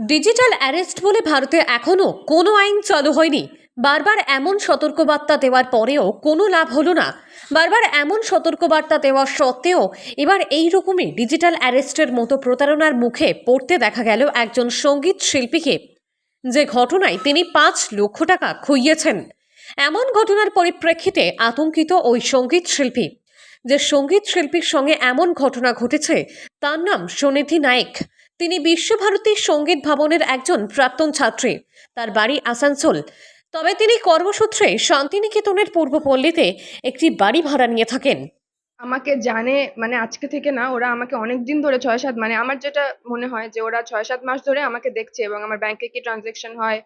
Digital arrest বলে ভারতে এখনও কোনো আইন চালু হয়নি। বারবার এমন সতর্কবার্তা দেওয়ার পরেও কোনো লাভ হলো না। বারবার এমন সতর্কবার্তা দেওয়া সত্ত্বেও এবার এই রকমই ডিজিটাল অ্যারেস্টের মতো প্রতারণার মুখে পড়তে দেখা গেল একজন সংগীত শিল্পীকে। যে ঘটনায় তিনি পাঁচ লক্ষ টাকা খুইয়েছেন। এমন ঘটনার পরিপ্রেক্ষিতে আতঙ্কিত ওই সংগীত শিল্পী। যে সংগীত শিল্পীর সঙ্গে এমন ঘটনা ঘটেছে, তার নাম সুনিধি নায়েক। তিনি বিশ্বভারতী সংগীত ভবনের একজন প্রাক্তন ছাত্রী। তার বাড়ি আসানসোল। তবে তিনি কর্মসূত্রে শান্তিনিকেতনের পূর্বপল্লীতে একটি বাড়ি ভাড়া নিয়ে থাকেন। আমাকে জানে মানে আজকে থেকে না, ওরা আমাকে অনেক দিন ধরে ছয় সাত মানে আমার যেটা মনে হয় যে ওরা ছয় সাত মাস ধরে আমাকে দেখছে এবং আমার ব্যাংকে কি ট্রানজেকশন হয়,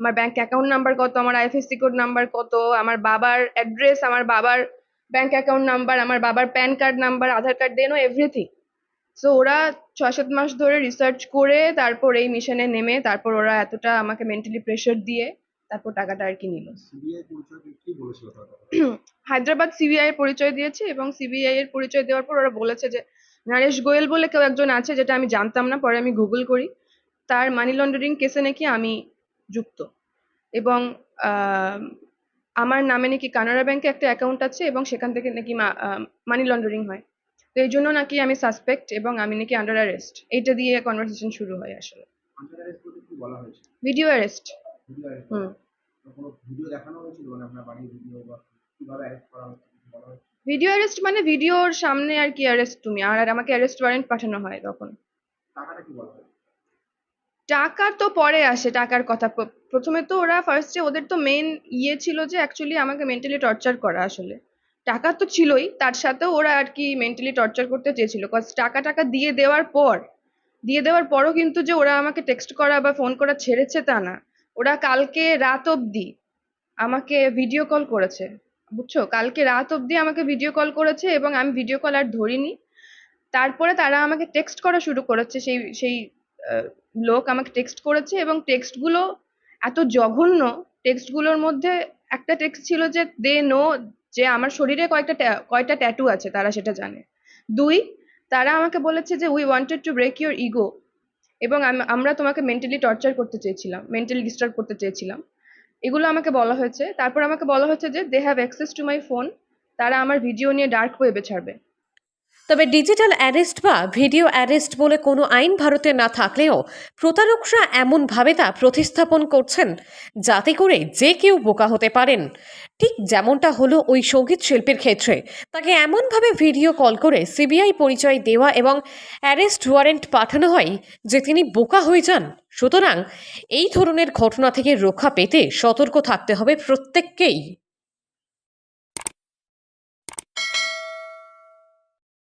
আমার ব্যাংক অ্যাকাউন্ট নাম্বার কত, আমার আইএফএসসি কোড নাম্বার কত, আমার বাবার অ্যাড্রেস আমার বাবার ব্যাংক অ্যাকাউন্ট নাম্বার আমার বাবার PAN card number Aadhaar card then everything so ওরা ছয় সাত মাস ধরে রিসার্চ করে তারপর এই মিশনে নেমে তারপর ওরা এতটা আমাকে মেন্টালি প্রেশার দিয়ে তারপর টাকাটা আর কি নিল। হায়দ্রাবাদ সিবিআই এর পরিচয় দিয়েছে এবং সিবিআই এর পরিচয় দেওয়ার পর ওরা বলেছে যে নরেশ গোয়েল বলে কেউ একজন আছে যেটা আমি জানতাম না পরে আমি গুগল করি। তার মানি লন্ডারিং কেসে নাকি আমি যুক্ত। এবং আমার নামে নাকি কানাড়া ব্যাংকে একটা অ্যাকাউন্ট আছে এবং সেখান থেকে নাকি মানি লন্ডারিং হয়। তো এই জন্য নাকি আমি সাসপেক্ট এবং আমি নাকি আন্ডার অ্যারেস্ট এইটা দিয়ে কনভারসেশন শুরু হয় আসলে। Video arrest video arrest hmm. Video মানে অ্যারেস্ট মানে ভিডিওর সামনে আর কি অ্যারেস্ট তুমি। আর আমাকে অ্যারেস্ট ওয়ারেন্ট পাঠানো হয় তখন। টাকা তো পরে আসে টাকার কথা। প্রথমে তো ওরা ফার্স্টে ওদের তো মেন ইয়ে ছিল যে অ্যাকচুয়ালি আমাকে মেন্টালি টর্চার করা আসলে। টাকা তো ছিলই, তার সাথেও ওরা আর কি মেন্টালি টর্চার করতে চেয়েছিল। কজ টাকা টাকা দিয়ে দেওয়ার পর, দিয়ে দেওয়ার পরও কিন্তু যে ওরা আমাকে টেক্সট করা বা ফোন করা ছেড়েছে তা না। ওরা কালকে রাত অবধি আমাকে ভিডিও কল করেছে। বুঝছ? কালকে রাত অবধি আমাকে ভিডিও কল করেছে এবং আমি ভিডিও কল আর ধরিনি। তারপরে তারা আমাকে টেক্সট করা শুরু করেছে, সেই সেই লোক আমাকে টেক্সট করেছে এবং টেক্সটগুলো এত জঘন্য টেক্সটগুলোর মধ্যে একটা টেক্সট ছিল যে দে নো যে আমার শরীরে কয়েকটা কয়েকটা ট্যাটু আছে, তারা সেটা জানে। দুই, তারা আমাকে বলেছে যে we wanted to break your ego এবং আমরা তোমাকে মেন্টালি টর্চার করতে চেয়েছিলাম মেন্টালি ডিস্টার্ব করতে চেয়েছিলাম। এগুলো আমাকে বলা হয়েছে। তারপর আমাকে বলা হয়েছে যে they have access to my phone তারা আমার ভিডিও নিয়ে ডার্ক ওয়েবে ছাড়বে। তবে ডিজিটাল অ্যারেস্ট বা ভিডিও অ্যারেস্ট বলে কোনো আইন ভারতে না থাকলেও প্রতারকরা এমনভাবে তা প্রতিস্থাপন করছেন যাতে করে যে কেউ বোকা হতে পারেন। ঠিক যেমনটা হলো ওই সংগীত শিল্পীর ক্ষেত্রে। তাকে এমনভাবে ভিডিও কল করে সিবিআই পরিচয় দেওয়া এবং অ্যারেস্ট ওয়ারেন্ট পাঠানো হয় যে তিনি বোকা হয়ে যান। সুতরাং এই ধরনের ঘটনা থেকে রক্ষা পেতে সতর্ক থাকতে হবে প্রত্যেককেই।